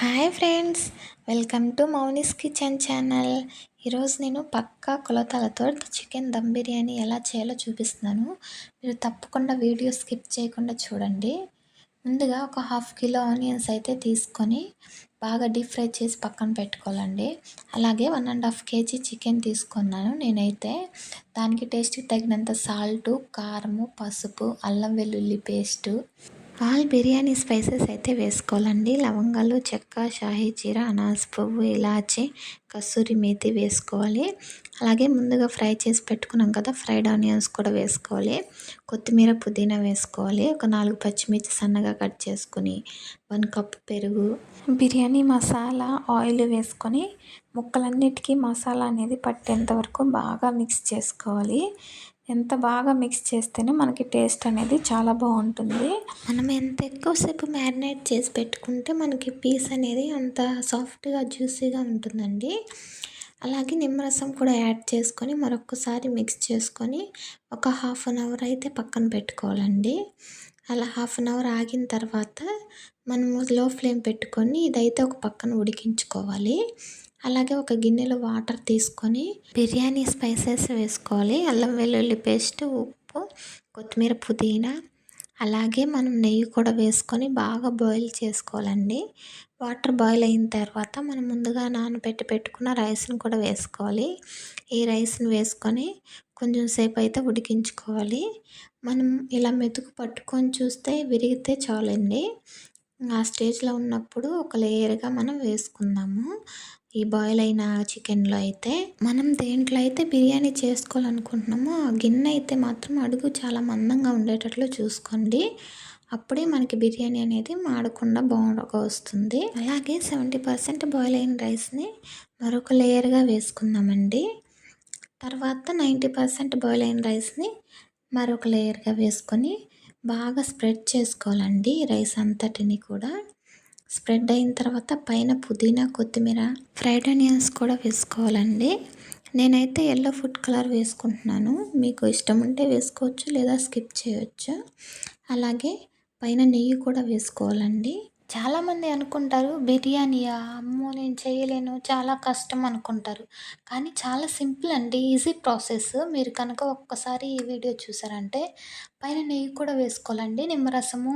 Hi friends welcome to Mouni's kitchen channel. ఈరోజు నేను పక్కా కొలతలతో చికెన్ దమ్ బిర్యానీ ఎలా చేయాలో చూపిస్తున్నాను. మీరు తప్పకుండా వీడియో స్కిప్ చేయకుండా చూడండి. ముందుగా ఒక హాఫ్ కిలో ఆనియన్స్ అయితే తీసుకొని బాగా డీప్ ఫ్రై చేసి పక్కన పెట్టుకోవాలండి. అలాగే one and half KG chicken తీసుకున్నాను నేనైతే. దానికి టేస్ట్కి తగినంత సాల్టు కారము పసుపు అల్లం వెల్లుల్లి పేస్టు పాల్ బిర్యానీ స్పైసెస్ అయితే వేసుకోవాలండి. లవంగాలు చెక్క షాహీ జీర అనాస్ పువ్వు ఇలాచి కస్తూరి మేతి వేసుకోవాలి. అలాగే ముందుగా ఫ్రై చేసి పెట్టుకున్నాం కదా ఫ్రైడ్ ఆనియన్స్ కూడా వేసుకోవాలి. కొత్తిమీర పుదీనా వేసుకోవాలి. ఒక నాలుగు పచ్చిమిర్చి సన్నగా కట్ చేసుకుని వన్ కప్ పెరుగు. బిర్యానీ మసాలా ఆయిల్ వేసుకొని ముక్కలన్నిటికీ మసాలా అనేది పట్టేంత వరకు బాగా మిక్స్ చేసుకోవాలి. ఎంత బాగా మిక్స్ చేస్తేనే మనకి టేస్ట్ అనేది చాలా బాగుంటుంది. మనం ఎంత ఎక్కువసేపు మ్యారినేట్ చేసి పెట్టుకుంటే మనకి పీస్ అనేది అంత సాఫ్ట్గా జ్యూసీగా ఉంటుందండి. అలాగే నిమ్మరసం కూడా యాడ్ చేసుకొని మరొకసారి మిక్స్ చేసుకొని ఒక హాఫ్ అన్ అవర్ అయితే పక్కన పెట్టుకోవాలండి. అలా హాఫ్ అన్ అవర్ ఆగిన తర్వాత మనము లో ఫ్లేమ్ పెట్టుకొని ఇదైతే ఒక పక్కన ఉడికించుకోవాలి. అలాగే ఒక గిన్నెలో వాటర్ తీసుకొని బిర్యానీ స్పైసెస్ వేసుకోవాలి. అల్లం వెల్లుల్లి పేస్ట్ ఉప్పు కొత్తిమీర పుదీనా అలాగే మనం నెయ్యి కూడా వేసుకొని బాగా బాయిల్ చేసుకోవాలండి. వాటర్ బాయిల్ అయిన తర్వాత మనం ముందుగా నానబెట్టి పెట్టుకున్న రైస్ని కూడా వేసుకోవాలి. ఈ రైస్ని వేసుకొని కొంచెం సేపు అయితే ఉడికించుకోవాలి. మనం ఇలా మెతుకు పట్టుకొని చూస్తే విరిగితే చాలండి. ఆ స్టేజ్లో ఉన్నప్పుడు ఒక లేయర్గా మనం వేసుకుందాము. ఈ బాయిల్ అయిన చికెన్లో అయితే మనం దేంట్లో అయితే బిర్యానీ చేసుకోవాలనుకుంటున్నామో ఆ గిన్నె అయితే మాత్రం అడుగు చాలా మందంగా ఉండేటట్లు చూసుకోండి. అప్పుడే మనకి బిర్యానీ అనేది మాడకుండా బాగా వస్తుంది. అలాగే సెవెంటీ పర్సెంట్ బాయిల్ అయిన రైస్ని మరొక లేయర్గా వేసుకుందామండి. తర్వాత నైంటీ పర్సెంట్ బాయిల్ అయిన రైస్ని మరొక లేయర్గా వేసుకొని బాగా స్ప్రెడ్ చేసుకోవాలండి రైస్ అంతటిని కూడా. స్ప్రెడ్ అయిన తర్వాత పైన పుదీనా కొత్తిమీర ఫ్రైడ్ ఆనియన్స్ కూడా వేసుకోవాలండి. నేనైతే ఎల్లో ఫుడ్ కలర్ వేసుకుంటున్నాను. మీకు ఇష్టం ఉంటే వేసుకోవచ్చు లేదా స్కిప్ చేయవచ్చు అలాగే పైన నెయ్యి కూడా వేసుకోవాలండి. చాలామంది అనుకుంటారు బిర్యానీయా? అమ్మో నేను చేయలేను. చాలా కష్టం అనుకుంటారు. కానీ చాలా సింపుల్ అండి ఈజీ ప్రాసెస్. మీరు కనుక ఒక్కసారి ఈ వీడియో చూసారంటే పైన నెయ్యి కూడా వేసుకోవాలండి నిమ్మరసము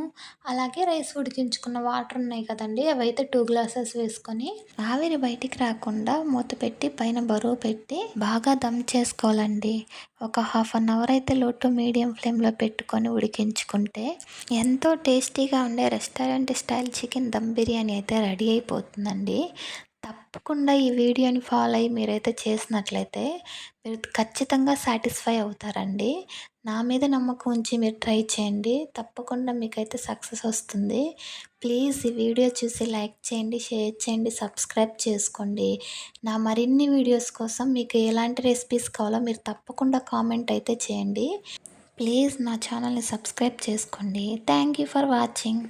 అలాగే రైస్ ఉడికించుకున్న వాటర్ ఉన్నాయి కదండి అవైతే టూ గ్లాసెస్ వేసుకొని ఆవిరి బయటికి రాకుండా మూత పెట్టి పైన బరువు పెట్టి బాగా దమ్ చేసుకోవాలండి. ఒక హాఫ్ అన్ అవర్ అయితే లో టు మీడియం ఫ్లేమ్లో పెట్టుకొని ఉడికించుకుంటే ఎంతో టేస్టీగా ఉండే restaurant style chicken dum biryani అయితే రెడీ అయిపోతుందండి. తప్పకుండా ఈ వీడియోని ఫాలో అయ్యి మీరైతే చేసినట్లయితే మీరు ఖచ్చితంగా సాటిస్ఫై అవుతారండి. నా మీద నమ్మకం ఉంచి మీరు ట్రై చేయండి. తప్పకుండా మీకైతే సక్సెస్ వస్తుంది. ప్లీజ్ ఈ వీడియో చూసి లైక్ చేయండి షేర్ చేయండి సబ్స్క్రైబ్ చేసుకోండి. నా మరిన్ని వీడియోస్ కోసం మీకు ఎలాంటి రెసిపీస్ కావాలో మీరు తప్పకుండా కామెంట్ అయితే చేయండి. ప్లీజ్ నా ఛానల్ని సబ్స్క్రైబ్ చేసుకోండి. Thank you for watching.